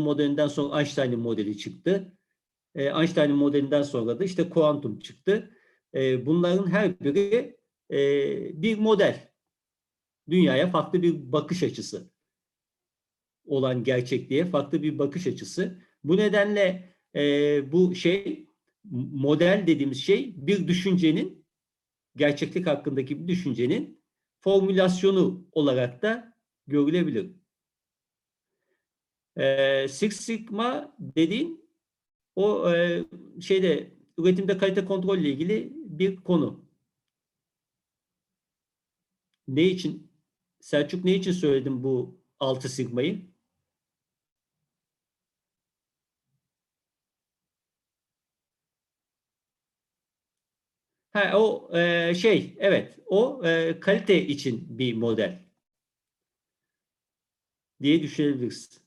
modelinden sonra Einstein'ın modeli çıktı. E, Einstein'ın modelinden sonra da işte kuantum çıktı. E, bunların her biri e, bir model. Dünyaya farklı bir bakış açısı olan gerçekliğe farklı bir bakış açısı. Bu nedenle e, bu şey model dediğimiz şey bir düşüncenin gerçeklik hakkındaki bir düşüncenin formülasyonu olarak da görülebilir. E, Six Sigma dediğin o e, şeyde üretimde kalite kontrol ile ilgili bir konu. Ne için? Selçuk ne için söyledim bu 6 sigmayı? Ha, o e, şey, evet, o e, kalite için bir model diye düşünebiliriz.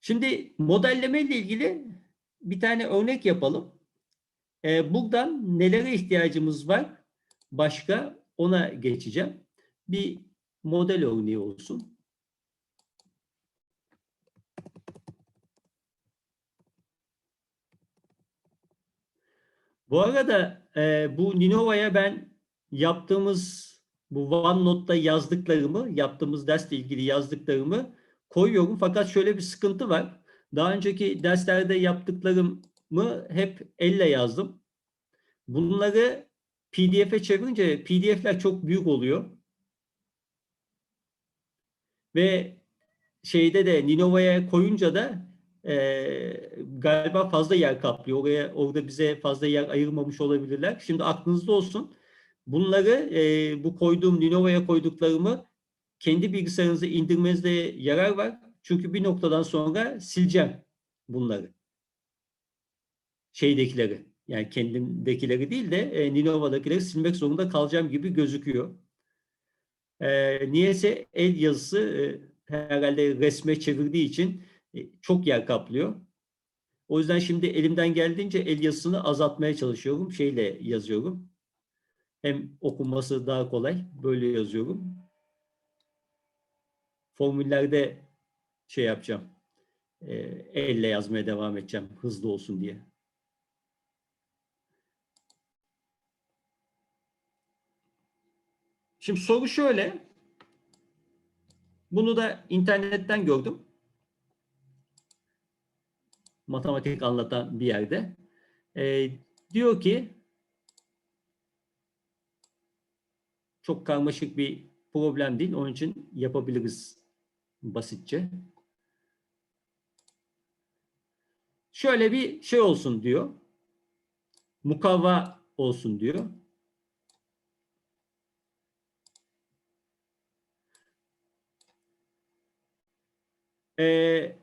Şimdi modelleme ile ilgili bir tane örnek yapalım. E, buradan nelere ihtiyacımız var? Başka ona geçeceğim. Bir model örneği olsun. Bu arada e, bu Ninova'ya ben yaptığımız bu OneNote'da yazdıklarımı, yaptığımız dersle ilgili yazdıklarımı koyuyorum. Fakat şöyle bir sıkıntı var. Daha önceki derslerde yaptıklarımı hep elle yazdım. Bunları PDF'e çevirince PDF'ler çok büyük oluyor. Ve şeyde de Ninova'ya koyunca da e, galiba fazla yer kaplıyor. Oraya orada bize fazla yer ayırmamış olabilirler. Şimdi aklınızda olsun. Bunları e, bu koyduğum Ninova'ya koyduklarımı kendi bilgisayarınıza indirmenizde yarar var. Çünkü bir noktadan sonra sileceğim bunları. Şeydekileri. Yani kendimdekileri değil de e, Ninova'dakileri silmek zorunda kalacağım gibi gözüküyor. E, niyeyse el yazısı e, herhalde resme çevirdiği için e, çok yer kaplıyor. O yüzden şimdi elimden geldiğince el yazısını azaltmaya çalışıyorum. Şeyle yazıyorum. Hem okunması daha kolay. Böyle yazıyorum. Formüllerde şey yapacağım. E, elle yazmaya devam edeceğim. Hızlı olsun diye. Şimdi soru şöyle. Bunu da internetten gördüm. Matematik anlatan bir yerde. E, diyor ki çok karmaşık bir problem değil. Onun için yapabiliriz basitçe. Şöyle bir şey olsun diyor. Mukavva olsun diyor. Ee,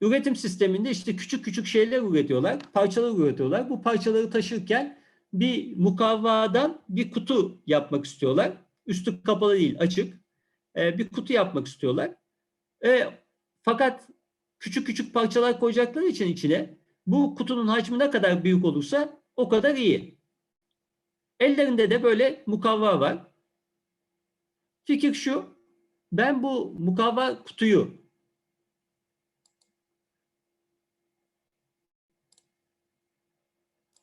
üretim sisteminde işte küçük küçük şeyler üretiyorlar, parçalar üretiyorlar. Bu parçaları taşırken bir mukavvadan bir kutu yapmak istiyorlar. Üstü kapalı değil, açık. Ee, bir kutu yapmak istiyorlar. E, fakat küçük küçük parçalar koyacakları için içine bu kutunun hacmi ne kadar büyük olursa o kadar iyi. Ellerinde de böyle mukavva var. Fikir şu, ben bu mukavva kutuyu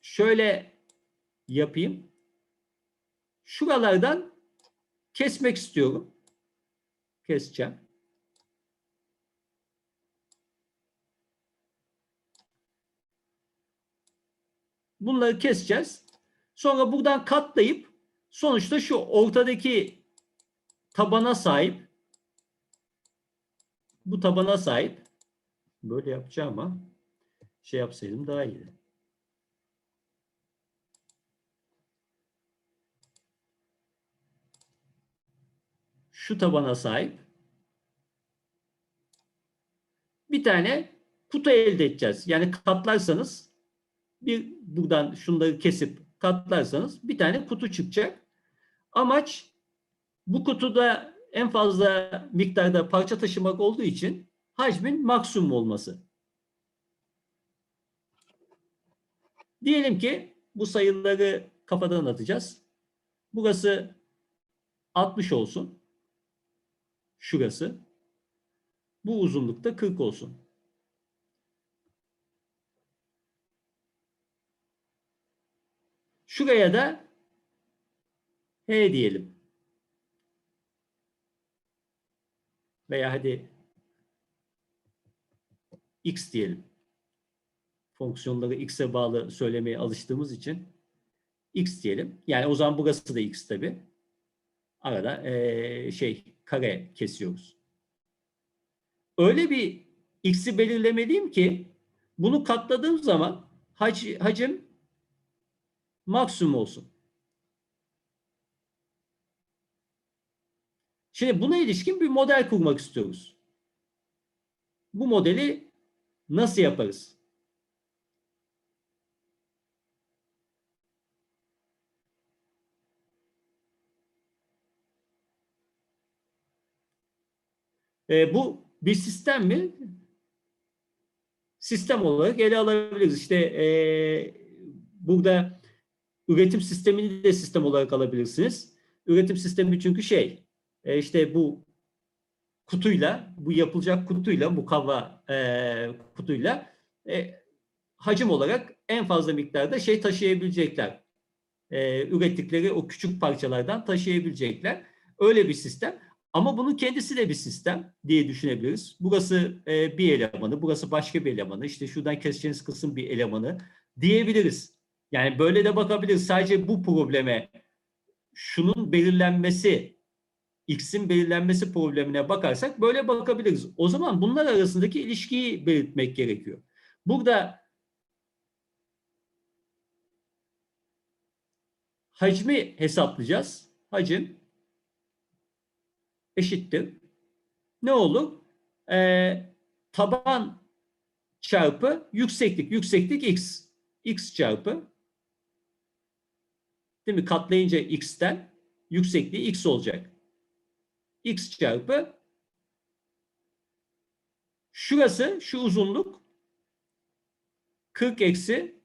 şöyle yapayım. Şuralardan kesmek istiyorum. Keseceğim. Bunları keseceğiz. Sonra buradan katlayıp sonuçta şu ortadaki tabana sahip bu tabana sahip böyle yapacağım ama şey yapsaydım daha iyiydi. Şu tabana sahip bir tane kutu elde edeceğiz. Yani katlarsanız bir buradan şunları kesip katlarsanız bir tane kutu çıkacak. Amaç bu kutuda en fazla miktarda parça taşımak olduğu için hacmin maksimum olması. Diyelim ki bu sayıları kafadan atacağız. Burası 60 olsun. Şurası. Bu uzunlukta 40 olsun. Şuraya da H diyelim. Veya hadi X diyelim. Fonksiyonları X'e bağlı söylemeye alıştığımız için X diyelim. Yani o zaman burası da X tabi. Arada eee, şey kare kesiyoruz. Öyle bir X'i belirlemeliyim ki bunu katladığım zaman hac- hacim maksimum olsun. Şimdi buna ilişkin bir model kurmak istiyoruz. Bu modeli nasıl yaparız? E, bu bir sistem mi? Sistem olarak ele alabiliriz. İşte e, burada üretim sistemini de sistem olarak alabilirsiniz. Üretim sistemi çünkü şey, e, işte bu kutuyla, bu yapılacak kutuyla, mukavva e, kutuyla e, hacim olarak en fazla miktarda şey taşıyabilecekler. Ürettikleri o küçük parçalardan taşıyabilecekler. Öyle bir sistem. Ama bunun kendisi de bir sistem diye düşünebiliriz. Burası bir elemanı, burası başka bir elemanı, işte şuradan keseceğiniz kısım bir elemanı diyebiliriz. Yani böyle de bakabiliriz. Sadece bu probleme şunun belirlenmesi, x'in belirlenmesi problemine bakarsak böyle bakabiliriz. O zaman bunlar arasındaki ilişkiyi belirtmek gerekiyor. Burada hacmi hesaplayacağız. Hacim eşittir. Ne olur? Ee, taban çarpı yükseklik. Yükseklik x. x çarpı değil mi? Katlayınca x'ten yüksekliği x olacak. x çarpı şurası şu uzunluk 40 eksi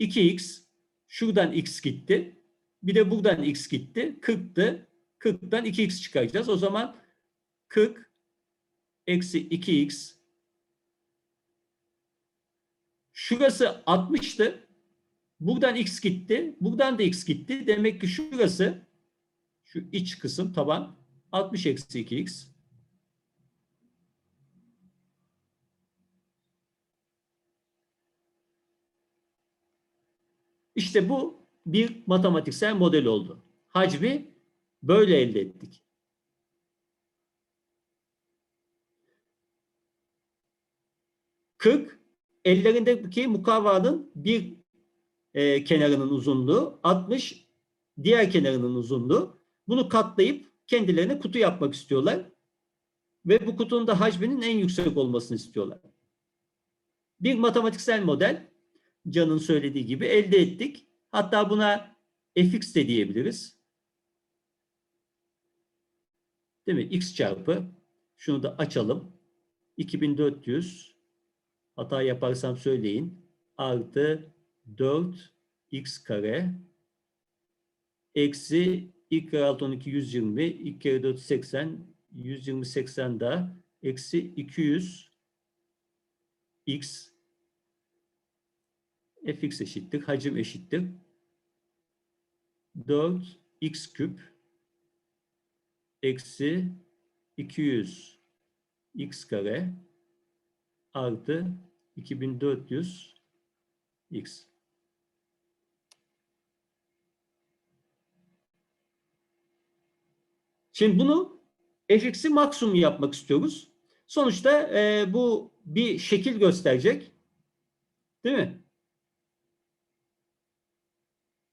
2x şuradan x gitti. Bir de buradan x gitti. 40'tı. 40'tan 2x çıkaracağız. O zaman 40 eksi 2x şurası 60'tı. Buradan x gitti. Buradan da x gitti. Demek ki şurası şu iç kısım taban 60 eksi 2x. İşte bu bir matematiksel model oldu. Hacmi böyle elde ettik. Kırk ellerindeki mukavvanın bir e, kenarının uzunluğu, 60 diğer kenarının uzunluğu. Bunu katlayıp kendilerine kutu yapmak istiyorlar. Ve bu kutunun da hacminin en yüksek olmasını istiyorlar. Bir matematiksel model, Can'ın söylediği gibi elde ettik. Hatta buna fx de diyebiliriz. Değil mi? x çarpı, şunu da açalım. 2400, hata yaparsam söyleyin, artı 4x kare eksi 2 kere 6 12 120 2 kere 4 80 120 80 daha eksi 200 x fx eşittir hacim eşittir 4 x küp eksi 200 x kare artı 2400 x. Şimdi bunu fx'i maksimum yapmak istiyoruz. Sonuçta e, bu bir şekil gösterecek. Değil mi?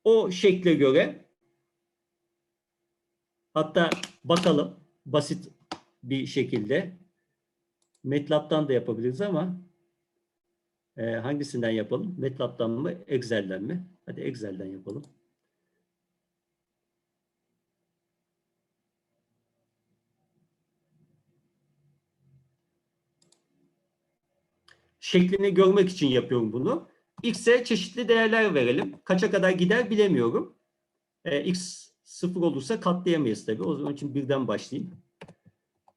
O şekle göre hatta bakalım basit bir şekilde MATLAB'dan da yapabiliriz ama e, hangisinden yapalım? MATLAB'dan mı, Excel'den mi? Hadi Excel'den yapalım. Şeklini görmek için yapıyorum bunu. x'e çeşitli değerler verelim. Kaça kadar gider bilemiyorum. E, x sıfır olursa katlayamayız tabii. O zaman için birden başlayayım.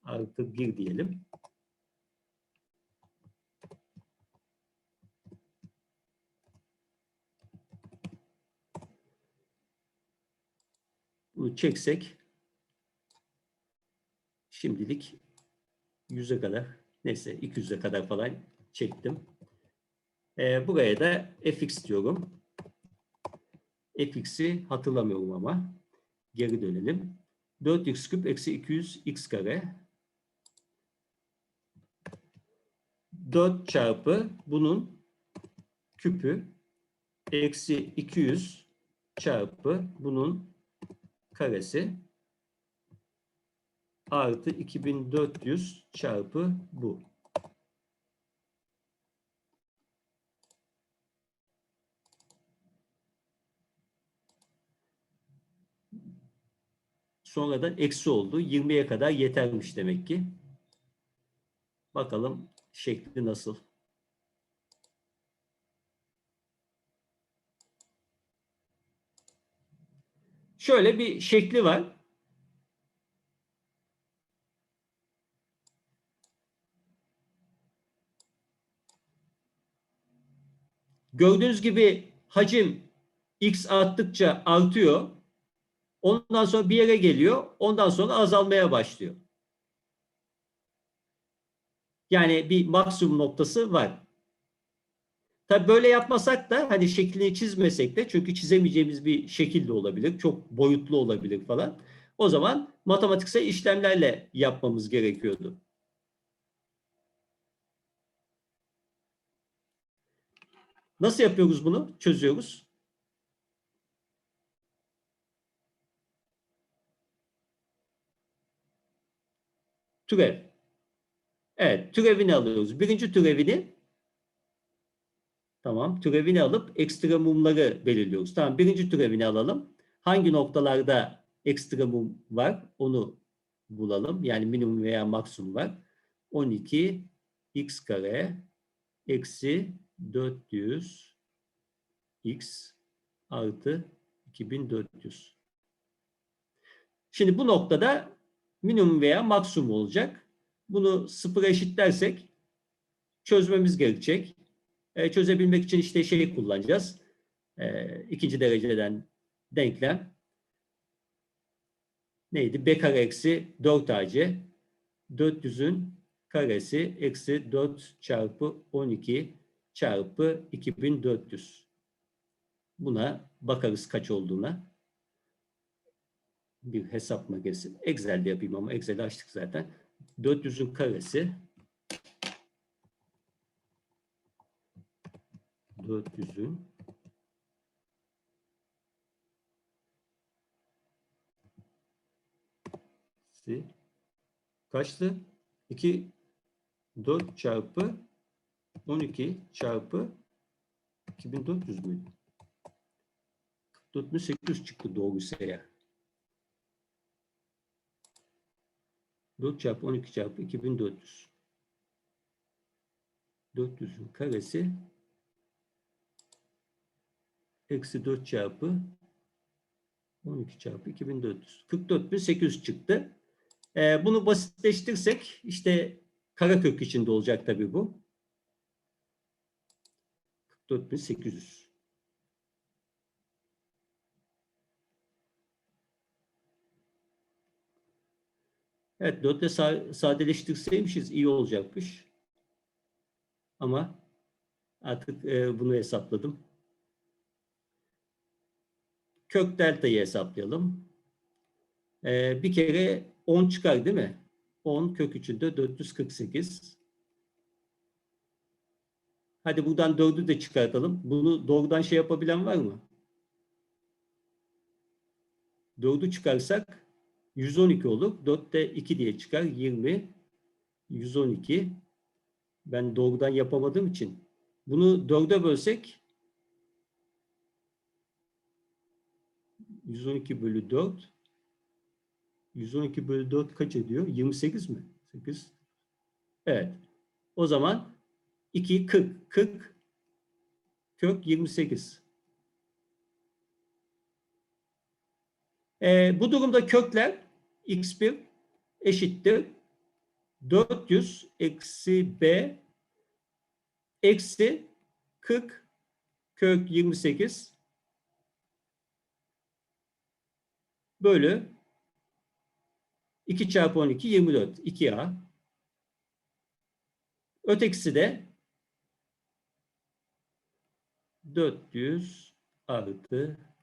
Artı bir diyelim. Bunu çeksek şimdilik 100'e kadar neyse 200'e kadar falan çektim. Ee, buraya da fx diyorum. fx'i hatırlamıyorum ama geri dönelim. 4x küp eksi 200 x kare 4 çarpı bunun küpü eksi 200 çarpı bunun karesi artı 2400 çarpı bu. Sonradan eksi oldu. 20'ye kadar yetermiş demek ki. Bakalım şekli nasıl? Şöyle bir şekli var. Gördüğünüz gibi hacim x arttıkça artıyor. Ondan sonra bir yere geliyor. Ondan sonra azalmaya başlıyor. Yani bir maksimum noktası var. Tabii böyle yapmasak da hani şeklini çizmesek de çünkü çizemeyeceğimiz bir şekil de olabilir. Çok boyutlu olabilir falan. O zaman matematiksel işlemlerle yapmamız gerekiyordu. Nasıl yapıyoruz bunu? Çözüyoruz. Türev. Evet, türevini alıyoruz. Birinci türevini Tamam. Türevini alıp ekstremumları belirliyoruz. Tamam. Birinci türevini alalım. Hangi noktalarda ekstremum var onu bulalım. Yani minimum veya maksimum var. 12 x kare eksi 400 x artı 2400. Şimdi bu noktada minimum veya maksimum olacak. Bunu sıfıra eşitlersek çözmemiz gerekecek. E, çözebilmek için işte şeyi kullanacağız. E, ikinci dereceden denklem. Neydi? B kare eksi 4 AC. 400'ün karesi eksi 4 çarpı 12 çarpı 2400. Buna bakarız kaç olduğuna. Bir hesap makinesi. Excel'de yapayım ama Excel'i açtık zaten. 400'ün karesi 400'ün kaçtı? 2 4 çarpı 12 çarpı 2400 müydü? 4800 çıktı doğruysa ya. 4 çarpı 12 çarpı 2400. 400'ün karesi eksi 4 çarpı 12 çarpı 2400. 44.800 çıktı. Ee, bunu basitleştirsek işte karekök içinde olacak tabii bu. 44.800. Evet 4 ile sadeleştirseymişiz iyi olacakmış. Ama artık e, bunu hesapladım. Kök delta'yı hesaplayalım. Ee, bir kere 10 çıkar değil mi? 10 kök içinde 448. Hadi buradan 4'ü de çıkartalım. Bunu doğrudan şey yapabilen var mı? 4'ü çıkarsak 112 olur. 4'te 2 diye çıkar. 20, 112. Ben doğrudan yapamadığım için. Bunu 4'e bölsek 112 bölü 4 112 bölü 4 kaç ediyor? 28 mi? 8. Evet. O zaman 2 40 40 kök 28. Ee, bu durumda kökler x1 eşittir 400 eksi b eksi 40 kök 28 bölü 2 çarpı 12 24 2a ötekisi de 400 artı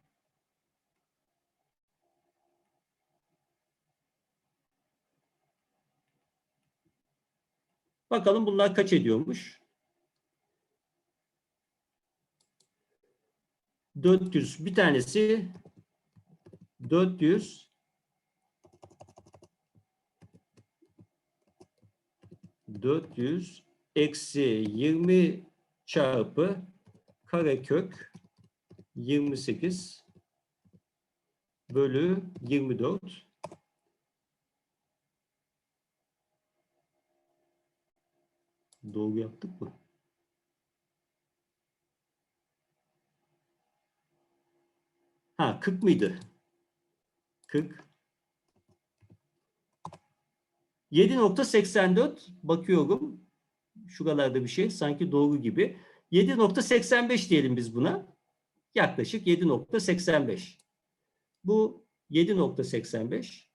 Bakalım bunlar kaç ediyormuş? 400 bir tanesi 400 400 eksi 20 çarpı karekök 28 bölü 24 Doğru yaptık mı? Ha 40 mıydı? 40. 7.84 bakıyorum. Şuralarda bir şey sanki doğru gibi. 7.85 diyelim biz buna. Yaklaşık 7.85. Bu 7.85.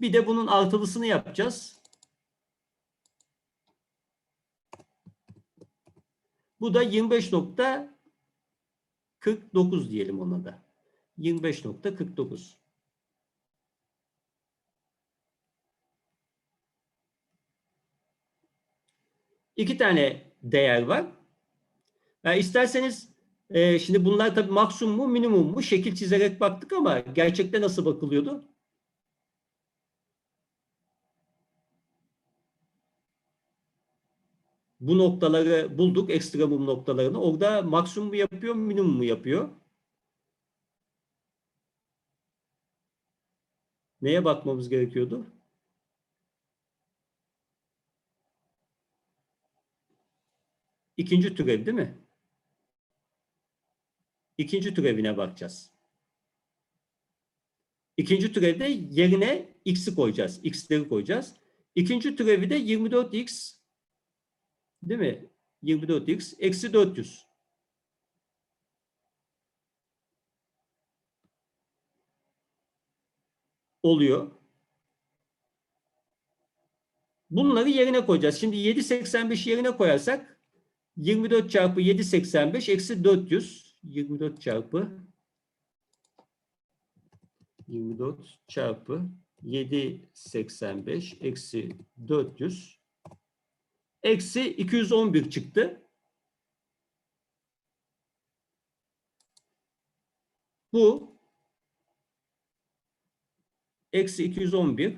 Bir de bunun artılısını yapacağız. Bu da 25.49 diyelim ona da. 25.49. İki tane değer var. Yani isterseniz e, şimdi bunlar tabii maksimum mu minimum mu şekil çizerek baktık ama gerçekte nasıl bakılıyordu? Bu noktaları bulduk, ekstremum noktalarını. Orada maksimum mu yapıyor, minimum mu yapıyor? Neye bakmamız gerekiyordu? İkinci türev değil mi? İkinci türevine bakacağız. İkinci türevde yerine x'i koyacağız. x'leri koyacağız. İkinci türevi de 24x Değil mi? 24x eksi 400. Oluyor. Bunları yerine koyacağız. Şimdi 785 yerine koyarsak 24 çarpı 785 eksi 400. 24 çarpı 24 çarpı 785 eksi 400 eksi 211 çıktı. Bu eksi 211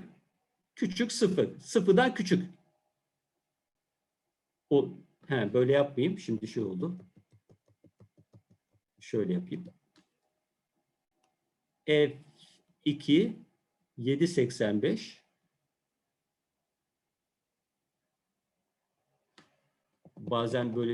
küçük 0. Sıfırdan küçük. O, he, böyle yapmayayım. Şimdi şey oldu. Şöyle yapayım. F2 785 bazen böyle